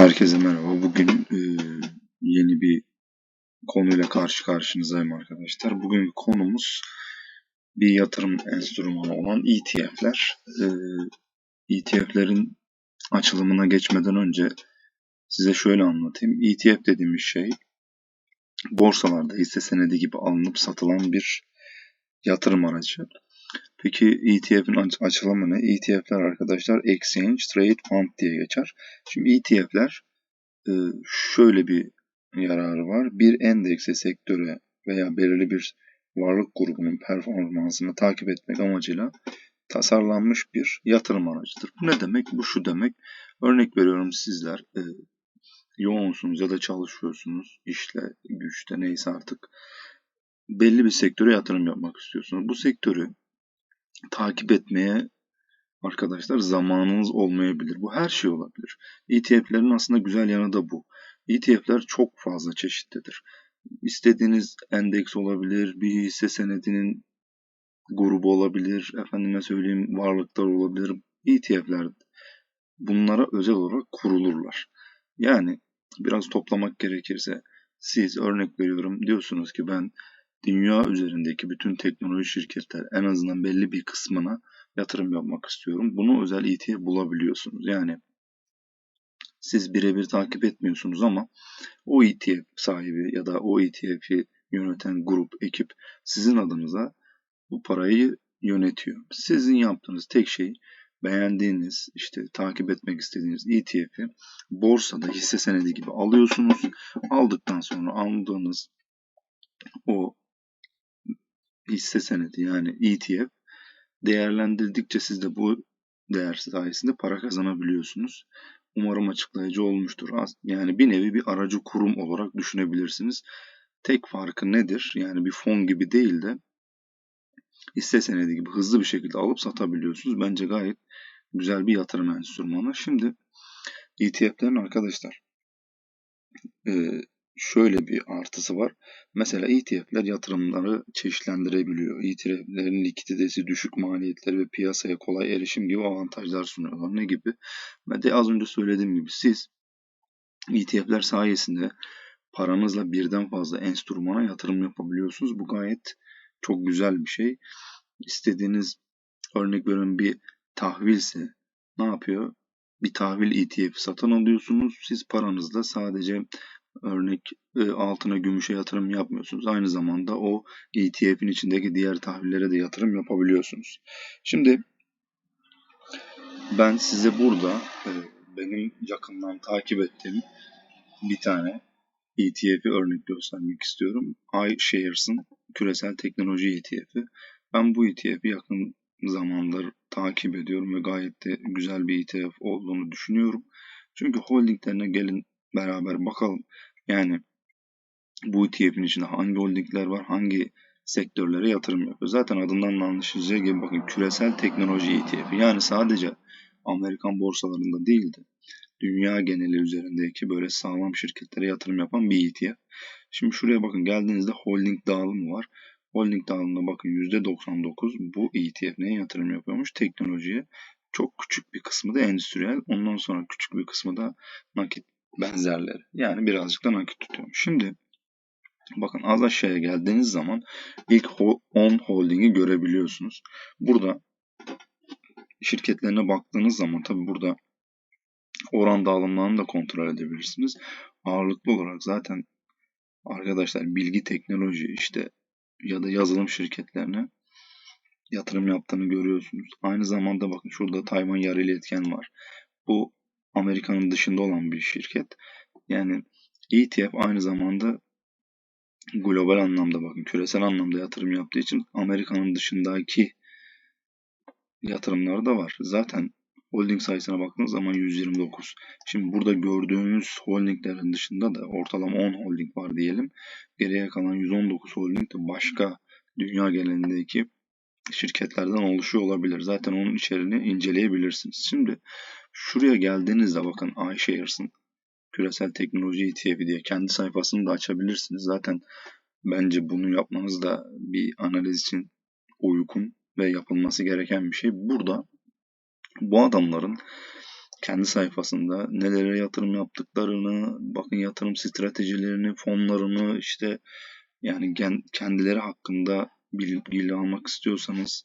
Herkese merhaba. Bugün e, yeni bir konuyla karşı karşınızdayım arkadaşlar. Bugün konumuz bir yatırım enstrümanı olan ETF'ler. E, ETF'lerin açılımına geçmeden önce size şöyle anlatayım. ETF dediğimiz şey borsalarda hisse senedi gibi alınıp satılan bir yatırım aracı. Peki ETF'in açılımı ne? ETF'ler arkadaşlar Exchange Trade Fund diye geçer. Şimdi ETF'ler e, şöyle bir yararı var. Bir endekse, sektöre veya belirli bir varlık grubunun performansını takip etmek amacıyla tasarlanmış bir yatırım aracıdır. Bu ne demek? Bu şu demek. Örnek veriyorum sizler e, yoğunsunuz ya da çalışıyorsunuz işle, güçte neyse artık belli bir sektöre yatırım yapmak istiyorsunuz. Bu sektörü takip etmeye arkadaşlar zamanınız olmayabilir. Bu her şey olabilir. ETF'lerin aslında güzel yanı da bu. ETF'ler çok fazla çeşitlidir. İstediğiniz endeks olabilir, bir hisse senedinin grubu olabilir, efendime söyleyeyim varlıklar olabilir. ETF'ler bunlara özel olarak kurulurlar. Yani biraz toplamak gerekirse siz örnek veriyorum diyorsunuz ki ben dünya üzerindeki bütün teknoloji şirketler en azından belli bir kısmına yatırım yapmak istiyorum. Bunu özel ETF bulabiliyorsunuz. Yani siz birebir takip etmiyorsunuz ama o ETF sahibi ya da o ETF'i yöneten grup, ekip sizin adınıza bu parayı yönetiyor. Sizin yaptığınız tek şey beğendiğiniz, işte takip etmek istediğiniz ETF'i borsada hisse senedi gibi alıyorsunuz. Aldıktan sonra aldığınız o hisse senedi yani ETF değerlendirdikçe siz de bu değer sayesinde para kazanabiliyorsunuz. Umarım açıklayıcı olmuştur. Yani bir nevi bir aracı kurum olarak düşünebilirsiniz. Tek farkı nedir? Yani bir fon gibi değil de hisse senedi gibi hızlı bir şekilde alıp satabiliyorsunuz. Bence gayet güzel bir yatırım enstrümanı. Şimdi ETF'lerin arkadaşlar şöyle bir artısı var. Mesela ETF'ler yatırımları çeşitlendirebiliyor. ETF'lerin likiditesi, düşük maliyetleri ve piyasaya kolay erişim gibi avantajlar sunuyorlar. Ne gibi? Ben de az önce söylediğim gibi siz ETF'ler sayesinde paranızla birden fazla enstrümana yatırım yapabiliyorsunuz. Bu gayet çok güzel bir şey. İstediğiniz örnek veriyorum bir tahvilse ne yapıyor? Bir tahvil ETF satın alıyorsunuz. Siz paranızla sadece Örnek e, altına gümüşe yatırım yapmıyorsunuz. Aynı zamanda o ETF'in içindeki diğer tahvillere de yatırım yapabiliyorsunuz. Şimdi ben size burada e, benim yakından takip ettiğim bir tane ETF'i örnek göstermek istiyorum. iShares'ın küresel teknoloji ETF'i. Ben bu ETF'i yakın zamandır takip ediyorum ve gayet de güzel bir ETF olduğunu düşünüyorum. Çünkü holdinglerine gelin beraber bakalım. Yani bu ETF'in içinde hangi holdingler var, hangi sektörlere yatırım yapıyor. Zaten adından da anlaşılacağı gibi bakın küresel teknoloji ETF. Yani sadece Amerikan borsalarında değil de dünya geneli üzerindeki böyle sağlam şirketlere yatırım yapan bir ETF. Şimdi şuraya bakın geldiğinizde holding dağılımı var. Holding dağılımına bakın %99 bu ETF neye yatırım yapıyormuş? Teknolojiye. Çok küçük bir kısmı da endüstriyel. Ondan sonra küçük bir kısmı da nakit benzerleri. Yani birazcık da nakit tutuyormuş. Şimdi bakın az aşağıya geldiğiniz zaman ilk 10 holdingi görebiliyorsunuz. Burada şirketlerine baktığınız zaman tabi burada oran dağılımlarını da kontrol edebilirsiniz. Ağırlıklı olarak zaten arkadaşlar bilgi teknoloji işte ya da yazılım şirketlerine yatırım yaptığını görüyorsunuz. Aynı zamanda bakın şurada Tayvan yarı iletken var. Bu Amerika'nın dışında olan bir şirket. Yani ETF aynı zamanda global anlamda bakın küresel anlamda yatırım yaptığı için Amerika'nın dışındaki yatırımları da var. Zaten holding sayısına baktığınız zaman 129. Şimdi burada gördüğünüz holdinglerin dışında da ortalama 10 holding var diyelim. Geriye kalan 119 holding de başka dünya genelindeki şirketlerden oluşuyor olabilir. Zaten onun içeriğini inceleyebilirsiniz. Şimdi şuraya geldiğinizde bakın iShares'ın küresel teknoloji ETF diye kendi sayfasını da açabilirsiniz. Zaten bence bunu yapmanız da bir analiz için uygun ve yapılması gereken bir şey. Burada bu adamların kendi sayfasında nelere yatırım yaptıklarını, bakın yatırım stratejilerini, fonlarını işte yani kendileri hakkında bilgi almak istiyorsanız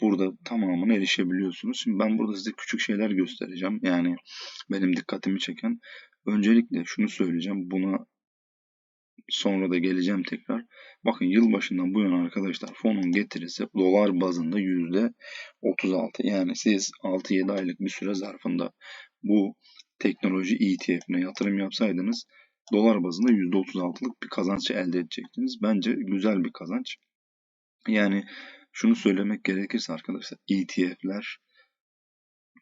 burada tamamına erişebiliyorsunuz. Şimdi ben burada size küçük şeyler göstereceğim. Yani benim dikkatimi çeken. Öncelikle şunu söyleyeceğim. Buna sonra da geleceğim tekrar. Bakın yılbaşından bu yana arkadaşlar fonun getirisi dolar bazında yüzde 36. Yani siz 6-7 aylık bir süre zarfında bu teknoloji ETF'ine yatırım yapsaydınız dolar bazında %36'lık bir kazanç elde edecektiniz. Bence güzel bir kazanç. Yani şunu söylemek gerekirse arkadaşlar ETF'ler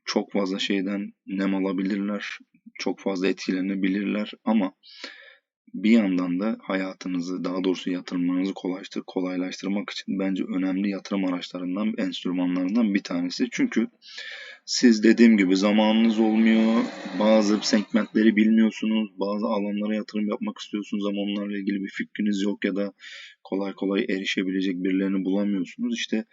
çok fazla şeyden nem alabilirler, çok fazla etkilenebilirler ama bir yandan da hayatınızı daha doğrusu yatırımlarınızı kolaylaştır, kolaylaştırmak için bence önemli yatırım araçlarından, enstrümanlarından bir tanesi. Çünkü siz dediğim gibi zamanınız olmuyor, bazı segmentleri bilmiyorsunuz, bazı alanlara yatırım yapmak istiyorsunuz ama onlarla ilgili bir fikriniz yok ya da kolay kolay erişebilecek birilerini bulamıyorsunuz. İşte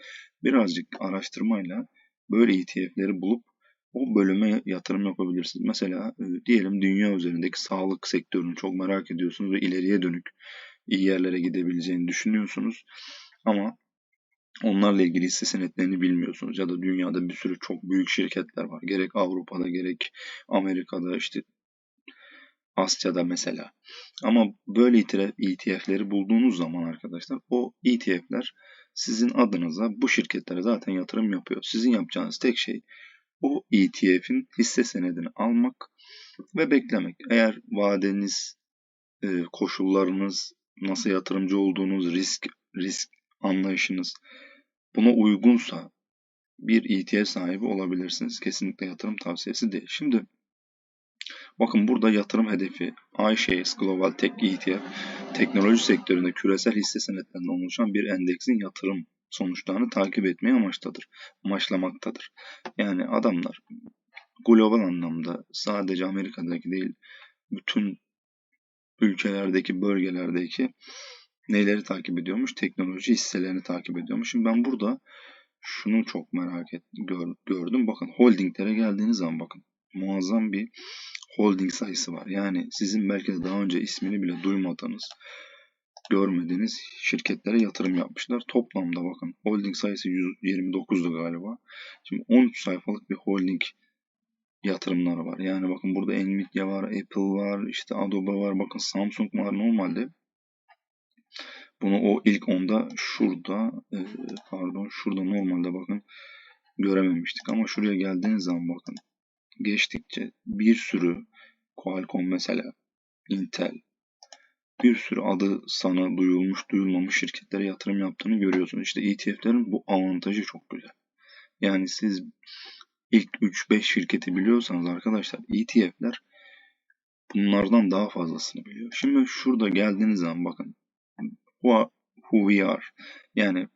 birazcık araştırmayla böyle ETF'leri bulup o bölüme yatırım yapabilirsiniz. Mesela e, diyelim dünya üzerindeki sağlık sektörünü çok merak ediyorsunuz ve ileriye dönük iyi yerlere gidebileceğini düşünüyorsunuz. Ama onlarla ilgili hisse senetlerini bilmiyorsunuz ya da dünyada bir sürü çok büyük şirketler var. Gerek Avrupa'da gerek Amerika'da işte Asya'da mesela. Ama böyle ETF'leri bulduğunuz zaman arkadaşlar o ETF'ler sizin adınıza bu şirketlere zaten yatırım yapıyor. Sizin yapacağınız tek şey o ETF'in hisse senedini almak ve beklemek. Eğer vadeniz, e, koşullarınız, nasıl yatırımcı olduğunuz, risk risk anlayışınız buna uygunsa bir ETF sahibi olabilirsiniz. Kesinlikle yatırım tavsiyesi değil. Şimdi bakın burada yatırım hedefi iShares Global Tech ETF teknoloji sektöründe küresel hisse senetlerinden oluşan bir endeksin yatırım sonuçlarını takip etmeyi amaçtadır, amaçlamaktadır. Yani adamlar global anlamda sadece Amerika'daki değil bütün ülkelerdeki, bölgelerdeki neleri takip ediyormuş? Teknoloji hisselerini takip ediyormuş. Şimdi ben burada şunu çok merak ettim, gördüm. Bakın holdinglere geldiğiniz zaman bakın muazzam bir holding sayısı var. Yani sizin belki de daha önce ismini bile duymadığınız görmediğiniz şirketlere yatırım yapmışlar. Toplamda bakın holding sayısı 129'du galiba. Şimdi 13 sayfalık bir holding yatırımları var. Yani bakın burada Nvidia var, Apple var, işte Adobe var, bakın Samsung var. Normalde bunu o ilk onda şurada e, pardon şurada normalde bakın görememiştik ama şuraya geldiğiniz zaman bakın geçtikçe bir sürü Qualcomm mesela Intel, bir sürü adı sana duyulmuş duyulmamış şirketlere yatırım yaptığını görüyorsun. İşte ETF'lerin bu avantajı çok güzel. Yani siz ilk 3-5 şirketi biliyorsanız arkadaşlar ETF'ler bunlardan daha fazlasını biliyor. Şimdi şurada geldiğiniz zaman bakın who, we are yani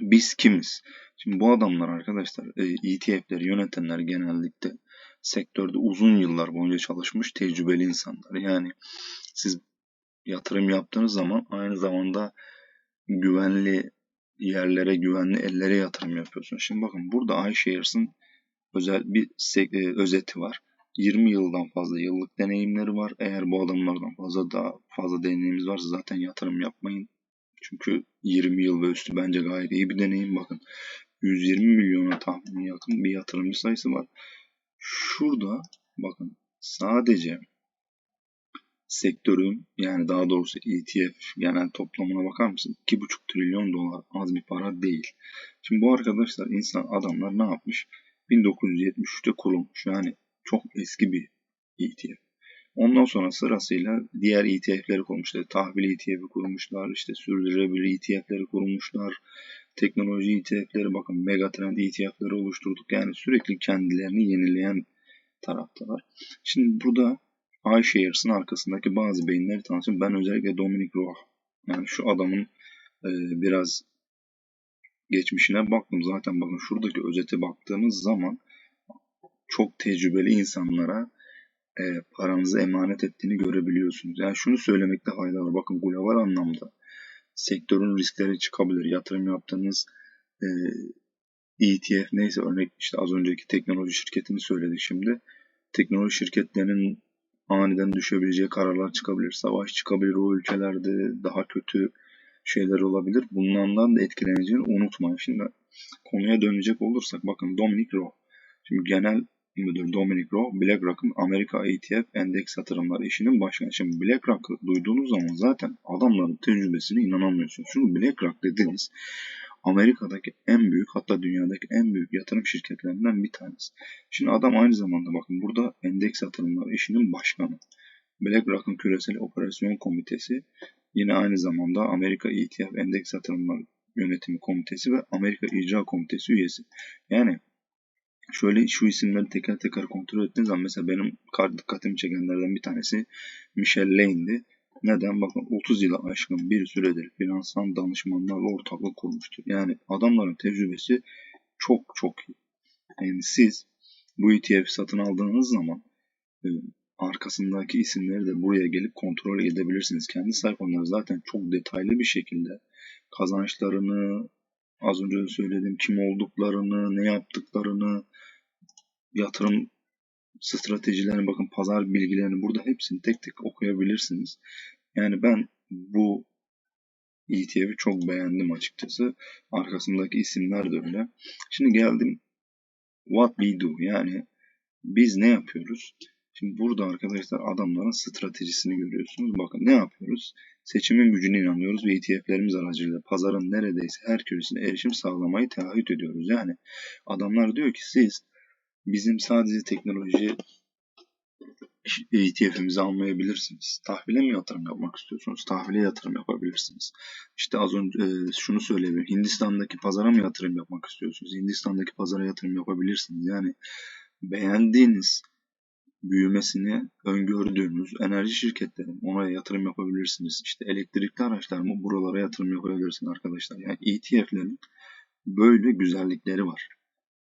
biz kimiz? Şimdi bu adamlar arkadaşlar ETF'leri yönetenler genellikle sektörde uzun yıllar boyunca çalışmış tecrübeli insanlar. Yani siz yatırım yaptığınız zaman aynı zamanda güvenli yerlere, güvenli ellere yatırım yapıyorsunuz. Şimdi bakın burada iShares'ın özel bir e, özeti var. 20 yıldan fazla yıllık deneyimleri var. Eğer bu adamlardan fazla daha fazla deneyimimiz varsa zaten yatırım yapmayın. Çünkü 20 yıl ve üstü bence gayet iyi bir deneyim. Bakın 120 milyona tahmini yakın bir yatırımcı sayısı var. Şurada bakın sadece sektörün yani daha doğrusu ETF genel toplamına bakar mısın? 2,5 trilyon dolar az bir para değil. Şimdi bu arkadaşlar insan adamlar ne yapmış? 1973'te kurulmuş yani çok eski bir ETF. Ondan sonra sırasıyla diğer ETF'leri kurmuşlar. Tahvil ETF'i kurmuşlar, işte sürdürülebilir ETF'leri kurmuşlar. Teknoloji ETF'leri bakın Megatrend ETF'leri oluşturduk. Yani sürekli kendilerini yenileyen taraftalar. Şimdi burada iShares'ın arkasındaki bazı beyinleri tanıtayım. Ben özellikle Dominic Roh. Yani şu adamın e, biraz geçmişine baktım. Zaten bakın şuradaki özete baktığınız zaman çok tecrübeli insanlara e, paranızı emanet ettiğini görebiliyorsunuz. Yani şunu söylemekte fayda var. Bakın global anlamda sektörün riskleri çıkabilir. Yatırım yaptığınız e, ETF neyse örnek işte az önceki teknoloji şirketini söyledik şimdi. Teknoloji şirketlerinin aniden düşebileceği kararlar çıkabilir. Savaş çıkabilir o ülkelerde daha kötü şeyler olabilir. Bunlardan da etkileneceğini unutmayın. Şimdi konuya dönecek olursak bakın Dominic Rowe. Şimdi genel müdür Dominic Rowe BlackRock'ın Amerika ETF endeks yatırımları işinin başkanı. Şimdi BlackRock'ı duyduğunuz zaman zaten adamların tecrübesine inanamıyorsunuz. Çünkü BlackRock dediğiniz Amerika'daki en büyük hatta dünyadaki en büyük yatırım şirketlerinden bir tanesi. Şimdi adam aynı zamanda bakın burada endeks yatırımları işinin başkanı. BlackRock'ın küresel operasyon komitesi yine aynı zamanda Amerika ETF endeks yatırımları yönetimi komitesi ve Amerika icra komitesi üyesi. Yani şöyle şu isimleri teker teker kontrol ettiğiniz zaman mesela benim dikkatimi çekenlerden bir tanesi Michelle Lane'di. Neden? Bakın 30 yıla aşkın bir süredir finansal danışmanlarla ortaklık kurmuştur. Yani adamların tecrübesi çok çok iyi. Yani siz bu ETF satın aldığınız zaman e, arkasındaki isimleri de buraya gelip kontrol edebilirsiniz. Kendi sayfaları zaten çok detaylı bir şekilde kazançlarını, az önce de söylediğim kim olduklarını, ne yaptıklarını, yatırım stratejilerini, bakın pazar bilgilerini burada hepsini tek tek okuyabilirsiniz. Yani ben bu ETF'i çok beğendim açıkçası. Arkasındaki isimler de öyle. Şimdi geldim what we do yani biz ne yapıyoruz? Şimdi burada arkadaşlar adamların stratejisini görüyorsunuz. Bakın ne yapıyoruz? Seçimin gücüne inanıyoruz ve ETF'lerimiz aracılığıyla pazarın neredeyse her köşesine erişim sağlamayı taahhüt ediyoruz. Yani adamlar diyor ki siz bizim sadece teknoloji ETF'imizi almayabilirsiniz. Tahvile mi yatırım yapmak istiyorsunuz? Tahvile yatırım yapabilirsiniz. İşte az önce e, şunu söyleyebilirim. Hindistan'daki pazara mı yatırım yapmak istiyorsunuz? Hindistan'daki pazara yatırım yapabilirsiniz. Yani beğendiğiniz büyümesini öngördüğünüz enerji şirketleri ona yatırım yapabilirsiniz. İşte elektrikli araçlar mı buralara yatırım yapabilirsiniz arkadaşlar. Yani ETF'lerin böyle güzellikleri var.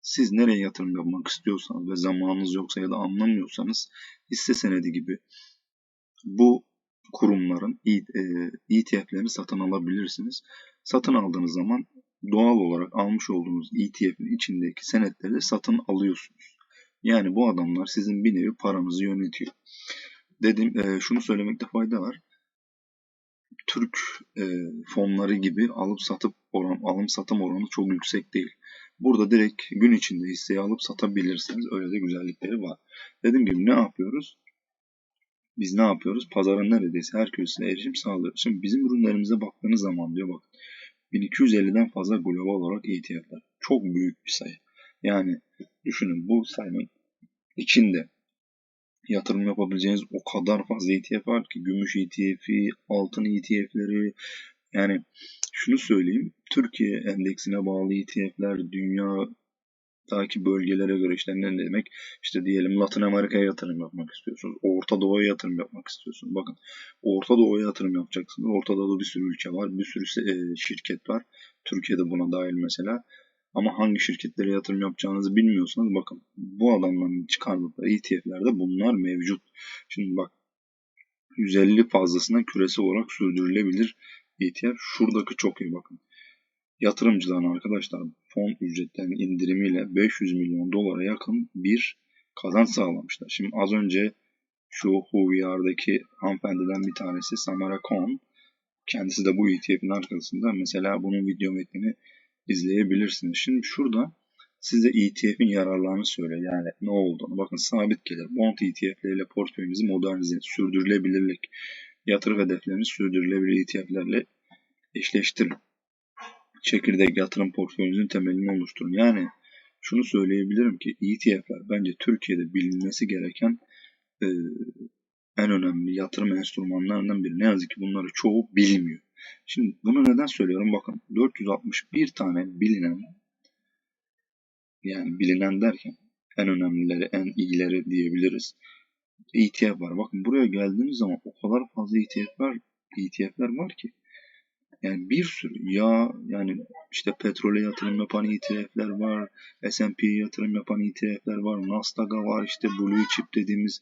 Siz nereye yatırım yapmak istiyorsanız ve zamanınız yoksa ya da anlamıyorsanız hisse senedi gibi bu kurumların ETF'lerini e satın alabilirsiniz. Satın aldığınız zaman doğal olarak almış olduğunuz ETF'in içindeki senetleri de satın alıyorsunuz. Yani bu adamlar sizin bir nevi paranızı yönetiyor. Dedim e, şunu söylemekte fayda var. Türk e, fonları gibi alıp satıp oran, alım satım oranı çok yüksek değil. Burada direkt gün içinde hisseyi alıp satabilirsiniz. Öyle de güzellikleri var. Dediğim gibi ne yapıyoruz? Biz ne yapıyoruz? Pazarın neredeyse her köşesine erişim sağlıyoruz. Şimdi bizim ürünlerimize baktığınız zaman diyor bakın 1250'den fazla global olarak ETF'ler. Çok büyük bir sayı. Yani düşünün bu sayının içinde yatırım yapabileceğiniz o kadar fazla ETF var ki gümüş ETF'i, altın ETF'leri yani şunu söyleyeyim Türkiye endeksine bağlı ETF'ler dünyadaki bölgelere göre işte ne demek işte diyelim Latin Amerika'ya yatırım yapmak istiyorsunuz. Orta Doğu'ya yatırım yapmak istiyorsunuz. Bakın Orta Doğu'ya yatırım yapacaksınız. Orta Doğu'da bir sürü ülke var. Bir sürü e, şirket var. Türkiye'de buna dahil mesela. Ama hangi şirketlere yatırım yapacağınızı bilmiyorsanız bakın bu adamların çıkardıkları ETF'lerde bunlar mevcut. Şimdi bak 150 fazlasına küresel olarak sürdürülebilir ETF. Şuradaki çok iyi bakın. Yatırımcıların arkadaşlar fon ücretlerinin indirimiyle 500 milyon dolara yakın bir kazanç sağlamışlar. Şimdi az önce şu HUVR'daki hanımefendiden bir tanesi Samara Kohn. Kendisi de bu ETF'in arkasında. Mesela bunun video metnini izleyebilirsiniz. Şimdi şurada size ETF'in yararlarını söyle. Yani ne olduğunu. Bakın sabit gelir. Bond ETF'leriyle portföyünüzü modernize, sürdürülebilirlik, yatırım hedeflerini sürdürülebilir ETF'lerle eşleştirin. Çekirdek yatırım portföyünüzün temelini oluşturun. Yani şunu söyleyebilirim ki ETF'ler bence Türkiye'de bilinmesi gereken e, en önemli yatırım enstrümanlarından biri. Ne yazık ki bunları çoğu bilmiyor. Şimdi bunu neden söylüyorum? Bakın 461 tane bilinen yani bilinen derken en önemlileri, en iyileri diyebiliriz. ETF var. Bakın buraya geldiğiniz zaman o kadar fazla ETF var, ETF'ler var ki yani bir sürü ya yani işte petrole yatırım yapan ETF'ler var, S&P'ye yatırım yapan ETF'ler var, Nasdaq'a var, işte Blue Chip dediğimiz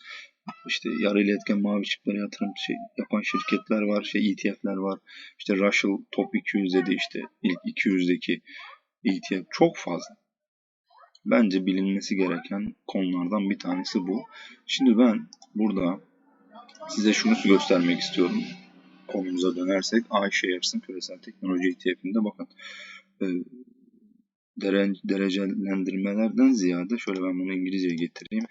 işte yarı iletken mavi çiplere yatırım şey, yapan şirketler var, şey ETF'ler var. İşte Russell Top 200 dedi işte ilk 200'deki ETF çok fazla. bence bilinmesi gereken konulardan bir tanesi bu. Şimdi ben burada size şunu göstermek istiyorum. Konumuza dönersek iShares'ın küresel teknoloji ETF'inde bakın e, derecelendirmelerden ziyade şöyle ben bunu İngilizceye getireyim.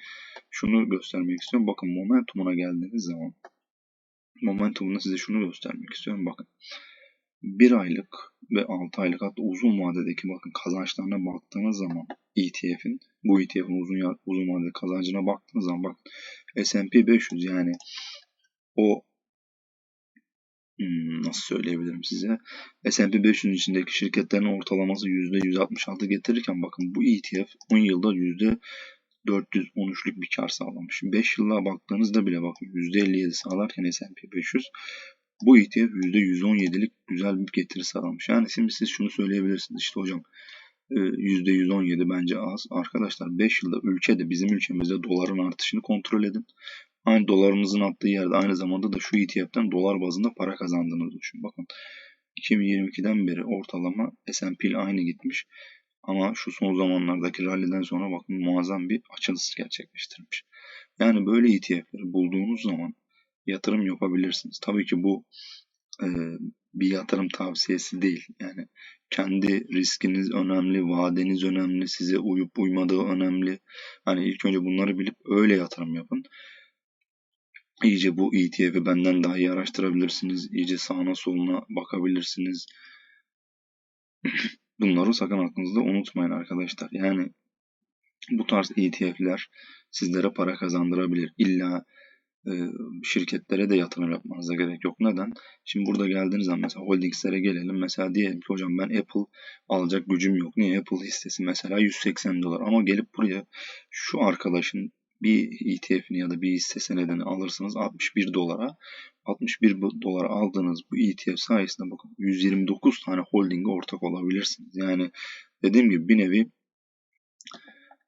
Şunu göstermek istiyorum. Bakın momentumuna geldiğiniz zaman momentumunu size şunu göstermek istiyorum. Bakın bir aylık ve 6 aylık hatta uzun vadedeki bakın kazançlarına baktığınız zaman ETF'in bu ETF'in uzun uzun vadeli kazancına baktığınız zaman bak S&P 500 yani o hmm, nasıl söyleyebilirim size S&P 500'ün içindeki şirketlerin ortalaması %166 getirirken bakın bu ETF 10 yılda %413'lük bir kar sağlamış. 5 yıla baktığınızda bile bakın %57 sağlarken S&P 500 bu ETF %117'lik güzel bir getiri sağlamış. Yani şimdi siz şunu söyleyebilirsiniz. İşte hocam %117 e, bence az. Arkadaşlar 5 yılda ülkede bizim ülkemizde doların artışını kontrol edin. Aynı dolarınızın attığı yerde aynı zamanda da şu ETF'den dolar bazında para kazandığınızı düşün. Bakın 2022'den beri ortalama S&P aynı gitmiş. Ama şu son zamanlardaki ralliden sonra bakın muazzam bir açılış gerçekleştirmiş. Yani böyle ETF'leri bulduğunuz zaman yatırım yapabilirsiniz. Tabii ki bu e, bir yatırım tavsiyesi değil. Yani kendi riskiniz önemli, vadeniz önemli, size uyup uymadığı önemli. Hani ilk önce bunları bilip öyle yatırım yapın. İyice bu ETF'i benden daha iyi araştırabilirsiniz. İyice sağına soluna bakabilirsiniz. Bunları sakın aklınızda unutmayın arkadaşlar. Yani bu tarz ETF'ler sizlere para kazandırabilir. İlla e, şirketlere de yatırım yapmanıza gerek yok. Neden? Şimdi burada geldiğiniz zaman mesela holdingslere gelelim. Mesela diyelim ki hocam ben Apple alacak gücüm yok. Niye? Apple hissesi mesela 180 dolar. Ama gelip buraya şu arkadaşın bir ETF'ini ya da bir hisse senedini alırsınız 61 dolara. 61 dolara aldığınız bu ETF sayesinde bakın 129 tane holdinge ortak olabilirsiniz. Yani dediğim gibi bir nevi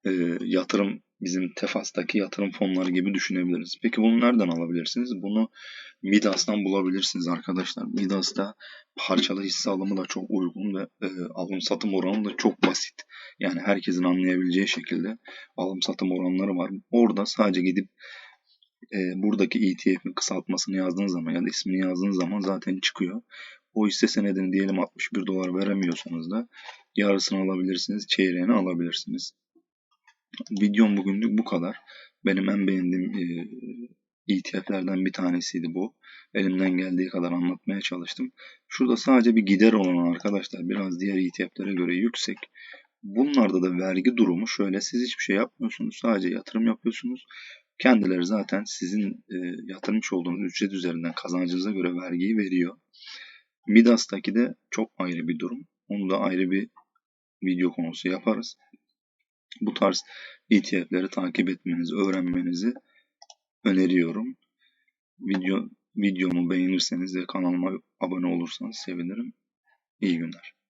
e, yatırım bizim Tefas'taki yatırım fonları gibi düşünebiliriz. Peki bunu nereden alabilirsiniz? Bunu Midas'tan bulabilirsiniz arkadaşlar. Midas'ta parçalı hisse alımı da çok uygun ve e, alım satım oranı da çok basit. Yani herkesin anlayabileceği şekilde alım satım oranları var. Orada sadece gidip e, buradaki ETF'in kısaltmasını yazdığınız zaman ya da ismini yazdığınız zaman zaten çıkıyor. O hisse senedini diyelim 61 dolar veremiyorsanız da yarısını alabilirsiniz, çeyreğini alabilirsiniz. Videom bugünlük bu kadar. Benim en beğendiğim e, ETF'lerden bir tanesiydi bu. Elimden geldiği kadar anlatmaya çalıştım. Şurada sadece bir gider olan arkadaşlar biraz diğer ETF'lere göre yüksek. Bunlarda da vergi durumu şöyle siz hiçbir şey yapmıyorsunuz. Sadece yatırım yapıyorsunuz. Kendileri zaten sizin e, yatırmış olduğunuz ücret üzerinden kazancınıza göre vergiyi veriyor. Midas'taki de çok ayrı bir durum. Onu da ayrı bir video konusu yaparız bu tarz ETF'leri takip etmenizi, öğrenmenizi öneriyorum. Video videomu beğenirseniz ve kanalıma abone olursanız sevinirim. İyi günler.